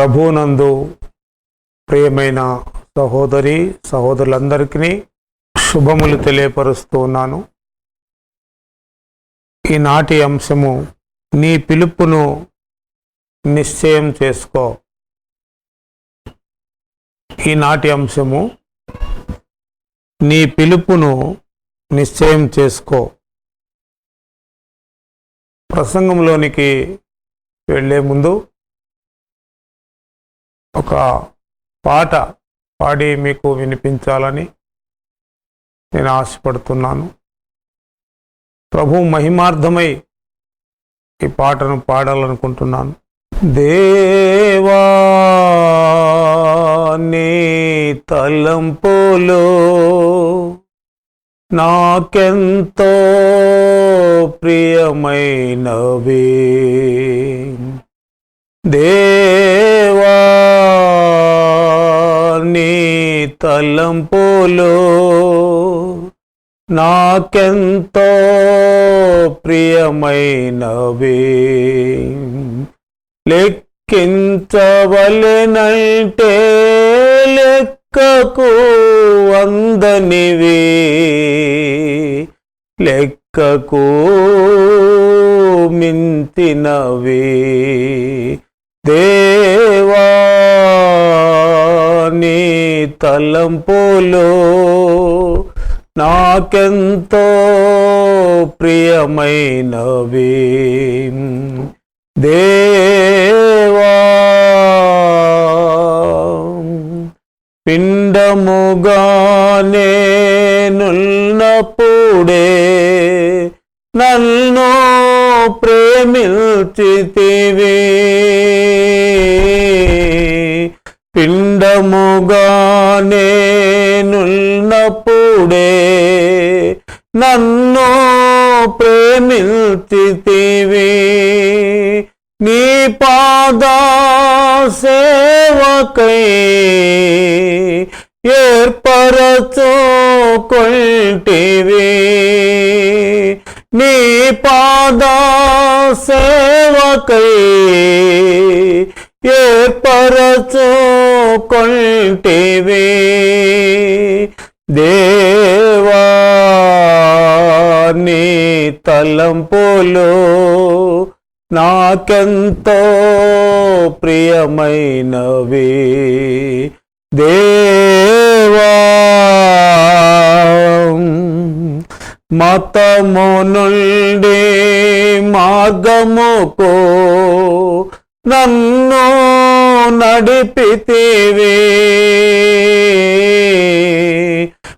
ప్రభునందు ప్రియమైన సహోదరి సహోదరులందరికీ శుభములు తెలియపరుస్తూ ఉన్నాను. ఈనాటి అంశము నీ పిలుపును నిశ్చయం చేసుకో. ఈనాటి అంశము నీ పిలుపును నిశ్చయం చేసుకో. ప్రసంగంలోనికి వెళ్ళే ముందు ఒక పాట పాడి మీకు వినిపించాలని నేను ఆశపడుతున్నాను. ప్రభు మహిమార్థమై ఈ పాటను పాడాలనుకుంటున్నాను. దేవా నీ తలంపులో నాకెంతో ప్రియమైనవి. దే తలంపులో నాకెంతో ప్రియమైనవి. లెక్కించవలెనంటే లెక్కకు అందనివి. లెక్కకు మించినవి. దేవా తలంపులో నాకెంతో ప్రియమైనవి. దేవా పిండముగానే నున్నప్పుడే నన్ను ప్రేమిల్చితివి పిండముగానే నేనున్నప్పుడే నన్ను ప్రేమిల్చితివి నీ పాద సేవకై ఏర్పరచుకొల్టివి నీ పాద సేవకై ఏర్పరచుకొల్టివి దేవా నీ తలంపులో నాకెంతో ప్రియమైనవి. దేవా మతము నుండి మార్గముకో నన్ను నడిపితివి.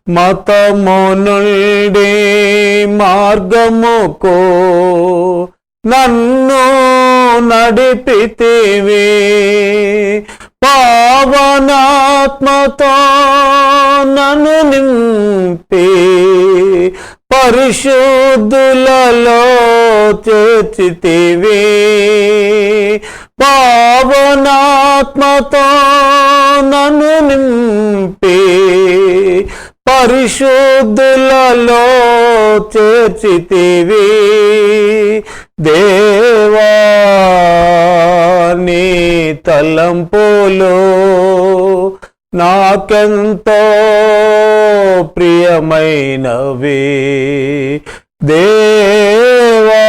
మతము నుండి మార్గముకు నన్ను నడిపితివి. పావనాత్మతో నన్ను నింపి. పరిశుద్ధులలో చేర్చితివి. పావనాత్మతో నను నింపి పరిశుద్ధులలో చేర్చితివి. దేవా నీ తలంపులో నాకెంతో ప్రియమైనవి. దేవా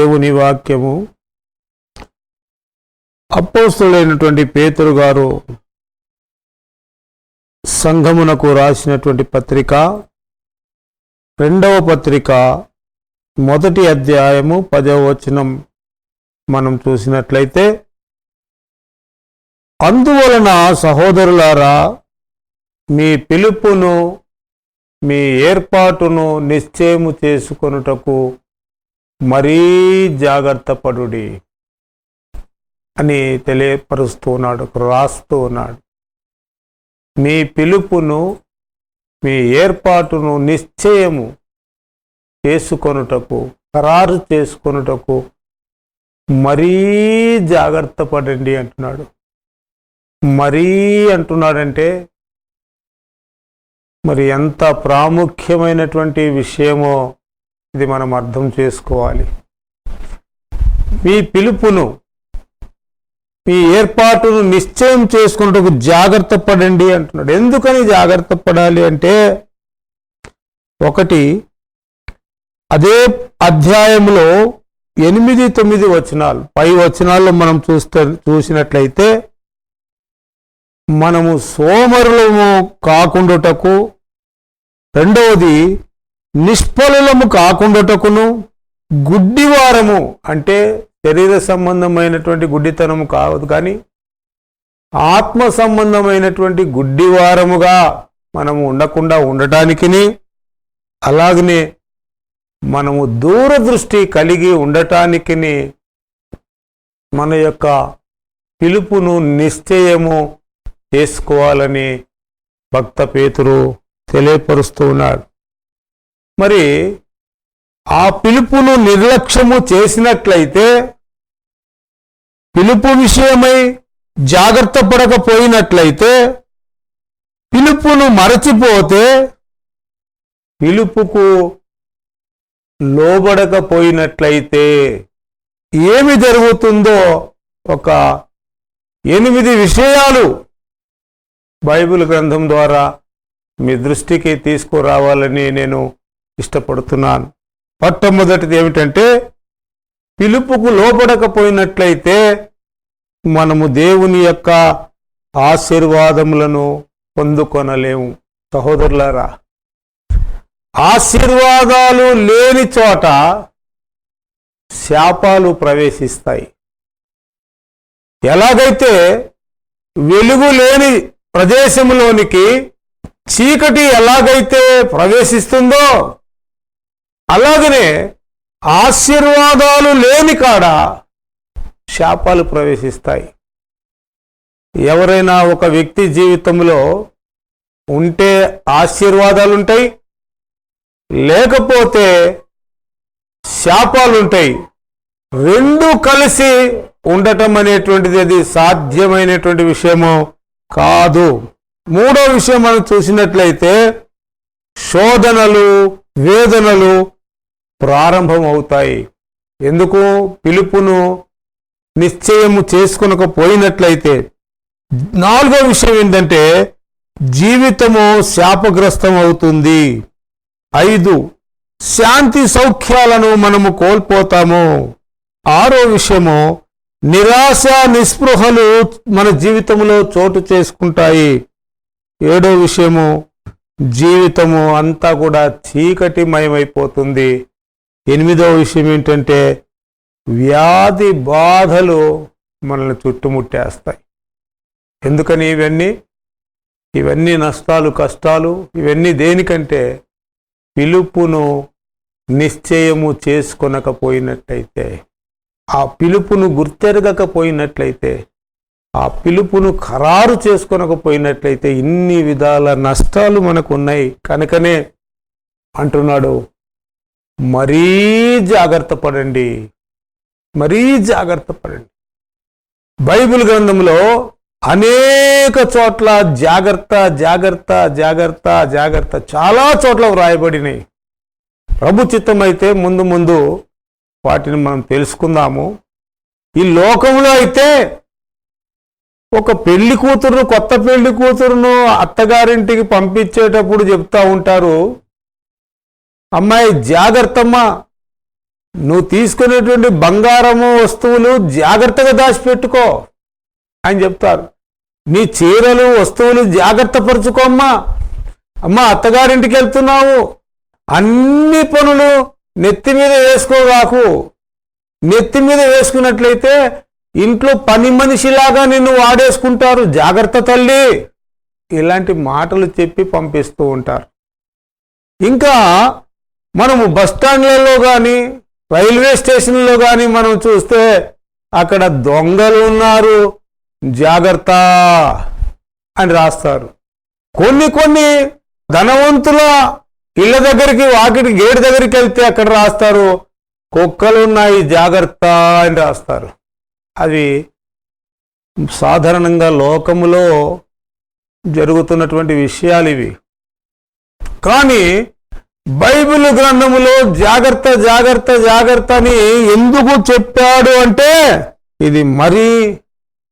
దేవుని వాక్యము. అపోస్తుడైనటువంటి పేతురు గారు సంఘమునకు రాసినటువంటి పత్రిక రెండవ పత్రిక మొదటి అధ్యాయము పదవ వచనం మనం చూసినట్లయితే అందువలన సహోదరులారా మీ పిలుపును మీ ఏర్పాటును నిశ్చయము చేసుకొనుటకు మరీ జాగ్రత్త పడుడి అని తెలియపరుస్తూ ఉన్నాడు రాస్తూ ఉన్నాడు మీ పిలుపును మీ ఏర్పాటును నిశ్చయము చేసుకొనుటకు ఖరారు చేసుకొనుటకు మరీ జాగ్రత్త పడండి అంటున్నాడు. మరీ అంటున్నాడంటే మరి ఎంత ప్రాముఖ్యమైనటువంటి విషయమో ఇది మనం అర్థం చేసుకోవాలి. మీ పిలుపును మీ ఏర్పాటును నిశ్చయం చేసుకున్నట్టుకు జాగ్రత్త పడండి అంటున్నాడు. ఎందుకని జాగ్రత్త పడాలి అంటే ఒకటి అదే అధ్యాయంలో ఎనిమిది తొమ్మిది వచనాలు పై వచనాల్లో మనం చూస్తే చూసినట్లయితే మనము సోమరులము కాకుండాటకు రెండవది నిష్ఫలులము కాకుండాటకును గుడ్డివారము అంటే శరీర సంబంధమైనటువంటి గుడ్డితనము కావదు కానీ ఆత్మ సంబంధమైనటువంటి గుడ్డివారముగా మనము ఉండకుండా ఉండటానికిని అలాగనే మనము దూరదృష్టి కలిగి ఉండటానికి మన యొక్క పిలుపును నిశ్చయము చేసుకోవాలని భక్త పేతురు తెలియపరుస్తూ ఉన్నాడు మరి ఆ పిలుపును నిర్లక్ష్యము చేసినట్లయితే పిలుపు విషయమై జాగ్రత్త పడకపోయినట్లయితే పిలుపును మరచిపోతే పిలుపుకు లోబడకపోయినట్లయితే ఏమి జరుగుతుందో ఒక ఎనిమిది విషయాలు బైబిల్ గ్రంథం ద్వారా మీ దృష్టికి తీసుకురావాలని నేను ఇష్టపడుతున్నాను. మొట్టమొదటిది ఏమిటంటే పిలుపుకు లోపడకపోయినట్లయితే మనము దేవుని యొక్క ఆశీర్వాదములను పొందుకొనలేము. సహోదరులారా ఆశీర్వాదాలు లేని చోట శాపాలు ప్రవేశిస్తాయి. ఎలాగైతే వెలుగు లేని ప్రదేశంలోనికి చీకటి ఎలాగైతే ప్రవేశిస్తుందో అలాగనే ఆశీర్వాదాలు లేని కాడ శాపాలు ప్రవేశిస్తాయి. ఎవరైనా ఒక వ్యక్తి జీవితంలో ఉంటే ఆశీర్వాదాలు ఉంటాయి లేకపోతే శాపాలుంటాయి. రెండు కలిసి ఉండటం అనేటువంటిది అది సాధ్యమైనటువంటి విషయము కాదు. మూడో విషయం మనం చూసినట్లయితే శోధనలు వేదనలు ప్రారంభమవుతాయి. ఎందుకు? పిలుపును నిశ్చయము చేసుకునకపోయినట్లయితే. నాలుగో విషయం ఏంటంటే జీవితము శాపగ్రస్తం అవుతుంది ఐదు శాంతి సౌఖ్యాలను మనము కోల్పోతాము. ఆరో విషయము నిరాశ నిస్పృహలు మన జీవితంలో చోటు చేసుకుంటాయి. ఏడో విషయము జీవితము అంతా కూడా చీకటిమయమైపోతుంది. ఎనిమిదో విషయం ఏంటంటే వ్యాధి బాధలు మనల్ని చుట్టుముట్టేస్తాయి. ఎందుకని ఇవన్నీ? ఇవన్నీ నష్టాలు కష్టాలు ఇవన్నీ దేనికంటే పిలుపును నిశ్చయము చేసుకొనకపోయినట్లయితే ఆ పిలుపును గుర్తెరగకపోయినట్లయితే ఆ పిలుపును ఖరారు చేసుకొనకపోయినట్లయితే ఇన్ని విధాల నష్టాలు మనకు ఉన్నాయి కనుకనే అంటున్నాడు మరీ జాగ్రత్త పడండి. మరీ జాగ్రత్త పడండి. బైబిల్ గ్రంథంలో అనేక చోట్ల జాగ్రత్త జాగ్రత్త జాగ్రత్త జాగ్రత్త చాలా చోట్ల వ్రాయబడినాయి. ప్రభు చిత్తం అయితే ముందు ముందు వాటిని మనం తెలుసుకుందాము. ఈ లోకంలో అయితే ఒక పెళ్ళి కూతురును కొత్త పెళ్ళి కూతురును అత్తగారింటికి పంపించేటప్పుడు చెప్తా ఉంటారు. అమ్మాయి జాగ్రత్తమ్మా నువ్వు తీసుకునేటువంటి బంగారము వస్తువులు జాగ్రత్తగా దాచిపెట్టుకో అని చెప్తారు. నీ చీరలు వస్తువులు జాగ్రత్త పరుచుకోమ్మా అమ్మా. అత్తగారింటికి వెళ్తున్నావు. అన్ని పనులు నెత్తి మీద వేసుకోగాకు నెత్తి మీద వేసుకున్నట్లయితే ఇంట్లో పని మనిషిలాగా నిన్ను వాడేసుకుంటారు. జాగ్రత్త తల్లి ఇలాంటి మాటలు చెప్పి పంపిస్తూ ఉంటారు. ఇంకా మనము బస్ స్టాండ్లలో కానీ రైల్వే స్టేషన్లో కానీ మనం చూస్తే అక్కడ దొంగలు ఉన్నారు. జాగ్రత్త అని రాస్తారు. కొన్ని కొన్ని ధనవంతుల ఇళ్ళ దగ్గరికి వాకిటి గేటు దగ్గరికి వెళ్తే అక్కడ రాస్తారు. కుక్కలు ఉన్నాయి జాగ్రత్త అని రాస్తారు. అవి సాధారణంగా లోకములో జరుగుతున్నటువంటి విషయాలు ఇవి. కానీ బైబిల్ గ్రంథములో జాగ్రత్త జాగ్రత్త జాగ్రత్త అని ఎందుకు చెప్పాడు అంటే ఇది మరీ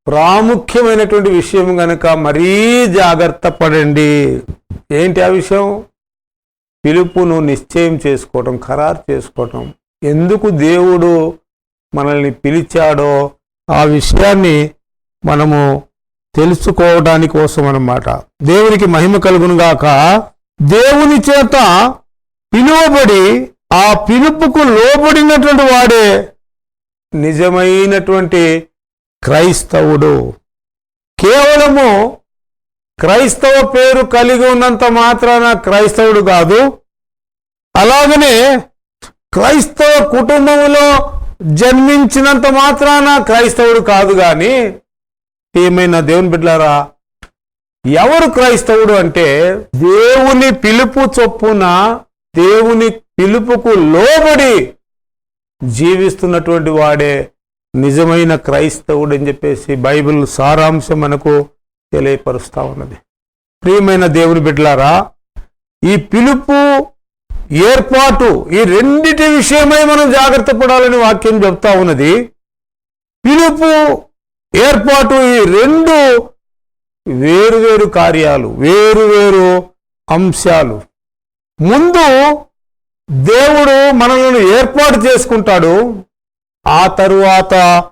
ప్రాముఖ్యమైనటువంటి విషయం గనక మరీ జాగ్రత్త పడండి. ఏంటి ఆ విషయం? పిలుపును నిశ్చయం చేసుకోవటం ఖరారు చేసుకోవటం. ఎందుకు దేవుడు మనల్ని పిలిచాడో ఆ విషయాన్ని మనము తెలుసుకోవడానికి కోసం అన్నమాట. దేవునికి మహిమ కలుగునుగాక దేవుని చేత పిలువబడి ఆ పిలుపుకు లోబడినటువంటి వాడే నిజమైనటువంటి క్రైస్తవుడు. కేవలము క్రైస్తవ పేరు కలిగి ఉన్నంత మాత్రాన క్రైస్తవుడు కాదు. అలాగనే క్రైస్తవ కుటుంబంలో జన్మించినంత మాత్రాన క్రైస్తవుడు కాదు కానీ ఏమైనా దేవుని బిడ్డారా ఎవరు క్రైస్తవుడు అంటే దేవుని పిలుపు చొప్పున దేవుని పిలుపుకు లోబడి జీవిస్తున్నటువంటి వాడే నిజమైన క్రైస్తవుడు అని చెప్పేసి బైబిల్ సారాంశం మనకు తెలియపరుస్తూ ఉన్నది. ప్రియమైన దేవుని బిడ్డలారా ఈ పిలుపు ఏర్పాటు ఈ రెండిటి విషయమై మనం జాగ్రత్త పడాలని వాక్యం చెప్తా ఉన్నది. పిలుపు ఏర్పాటు ఈ రెండు వేరు వేరు కార్యాలు వేరు వేరు అంశాలు. ముందు దేవుడు మనల్ని ఏర్పాటు చేసుకుంటాడు. ఆ తరువాత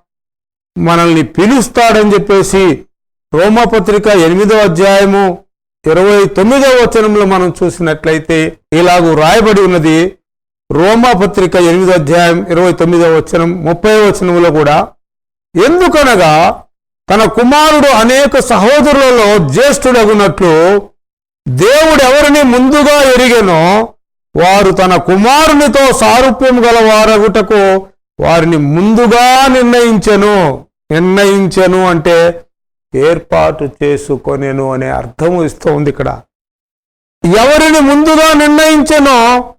మనల్ని పిలుస్తాడని చెప్పేసి రోమపత్రిక ఎనిమిదో అధ్యాయము ఇరవై తొమ్మిదవ వచనంలో మనం చూసినట్లయితే ఇలాగూ రాయబడి ఉన్నది. రోమపత్రిక ఎనిమిదో అధ్యాయం ఇరవై తొమ్మిదవ వచనం ముప్పై వచనంలో కూడా ఎందుకనగా తన కుమారుడు అనేక సహోదరులలో జ్యేష్ఠుడగునట్లు దేవుడు ఎవరిని ముందుగా ఎరిగెనో వారు తన కుమారునితో సారూప్యం గల వారగుటకు వారిని ముందుగా నిర్ణయించెను. నిర్ణయించెను అంటే ఏర్పాటు చేసుకొనేను అనే అర్థము ఉంది ఇక్కడ. ఎవరిని ముందుగా నిర్ణయించెనో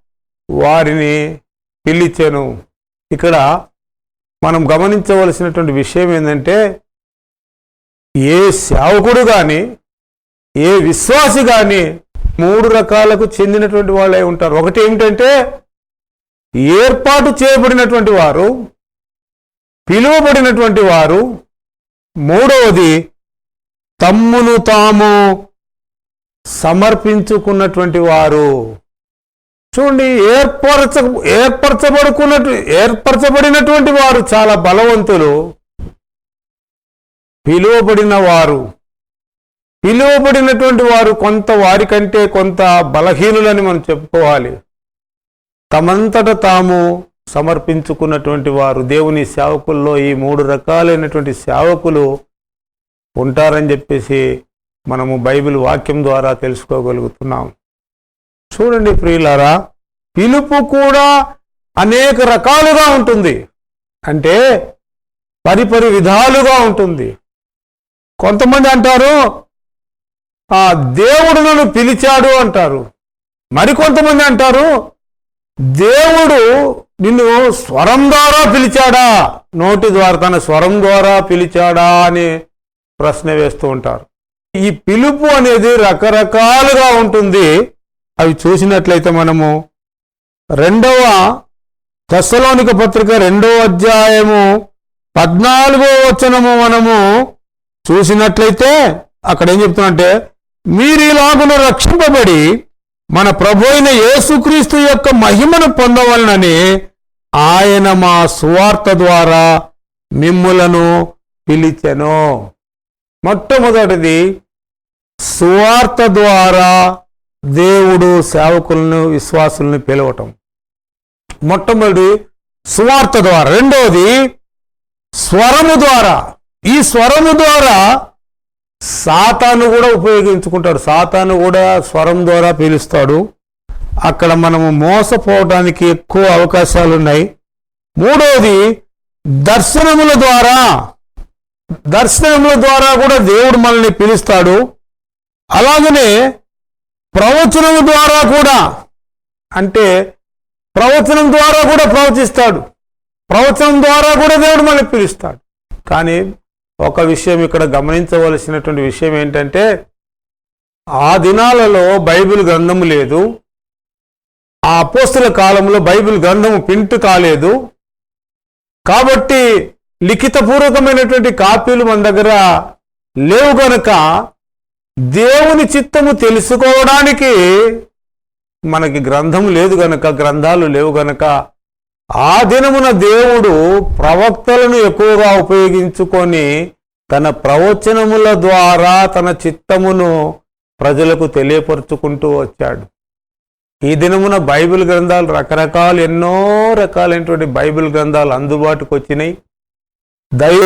వారిని పిలిచెను. ఇక్కడ మనం గమనించవలసినటువంటి విషయం ఏంటంటే ఏ సేవకుడు కానీ ఏ విశ్వాసి కానీ మూడు రకాలకు చెందినటువంటి వాళ్ళే ఉంటారు. ఒకటి ఏమిటంటే ఏర్పాటు చేయబడినటువంటి వారు పిలువబడినటువంటి వారు మూడవది తమ్మును తాము సమర్పించుకున్నటువంటి వారు. చూడండి ఏర్పరచ ఏర్పరచబడుకున్నట్టు ఏర్పరచబడినటువంటి వారు చాలా బలవంతులు పిలువబడిన వారు. పిలువబడినటువంటి వారు కొంత వారికంటే కొంత బలహీనులని మనం చెప్పుకోవాలి. తమంతట తాము సమర్పించుకున్నటువంటి వారు దేవుని సేవకుల్లో ఈ మూడు రకాలైనటువంటి సేవకులు ఉంటారని చెప్పేసి మనము బైబిల్ వాక్యం ద్వారా తెలుసుకోగలుగుతున్నాం. చూడండి ప్రియులారా పిలుపు కూడా అనేక రకాలుగా ఉంటుంది. అంటే పరిపరి విధాలుగా ఉంటుంది. కొంతమంది అంటారు ఆ దేవుడు నన్ను పిలిచాడు అంటారు. మరికొంతమంది అంటారు దేవుడు నిన్ను స్వరం ద్వారా పిలిచాడా? నోటి ద్వారా తన స్వరం ద్వారా పిలిచాడా? అని ప్రశ్న వేస్తూ ఉంటారు. ఈ పిలుపు అనేది రకరకాలుగా ఉంటుంది. అవి చూసినట్లయితే మనము రెండవ దశలోనిక పత్రిక రెండవ అధ్యాయము పద్నాలుగో వచనము మనము చూసినట్లయితే అక్కడ ఏం చెప్తున్నా అంటే మీరిలాగున రక్షింపబడి మన ప్రభు అయిన యేసుక్రీస్తు యొక్క మహిమను పొందవలనని ఆయన మా సువార్త ద్వారా మిమ్ములను పిలిచెను. మొట్టమొదటిది సువార్త ద్వారా దేవుడు సేవకులను విశ్వాసులను పిలవటం. మొట్టమొదటి సువార్త ద్వారా. రెండవది స్వరము ద్వారా. ఈ స్వరము ద్వారా సాతాను కూడా ఉపయోగించుకుంటాడు. సాతాను కూడా స్వరం ద్వారా పిలుస్తాడు. అక్కడ మనము మోసపోవడానికి ఎక్కువ అవకాశాలు ఉన్నాయి మూడవది దర్శనముల ద్వారా. దర్శనముల ద్వారా కూడా దేవుడు మనల్ని పిలుస్తాడు. అలాగనే ప్రవచనము ద్వారా కూడా. అంటే ప్రవచనం ద్వారా కూడా ప్రవచిస్తాడు. ప్రవచనం ద్వారా కూడా దేవుడు మనల్ని పిలుస్తాడు. కానీ ఒక విషయం ఇక్కడ గమనించవలసినటువంటి విషయం ఏంటంటే ఆ దినాలలో బైబిల్ గ్రంథము లేదు ఆ అపోస్తుల కాలంలో బైబిల్ గ్రంథము ప్రింట్ కాలేదు కాబట్టి లిఖితపూర్వకమైనటువంటి కాపీలు మన దగ్గర లేవు గనక దేవుని చిత్తము తెలుసుకోవడానికి మనకి గ్రంథం లేదు గనక గ్రంథాలు లేవు గనక ఆ దినమున దేవుడు ప్రవక్తలను ఎక్కువగా ఉపయోగించుకొని తన ప్రవచనముల ద్వారా తన చిత్తమును ప్రజలకు తెలియపరుచుకుంటూ వచ్చాడు. ఈ దినమున బైబిల్ గ్రంథాలు రకరకాలు ఎన్నో రకాలైనటువంటి బైబిల్ గ్రంథాలు అందుబాటుకు వచ్చినాయి. దైవ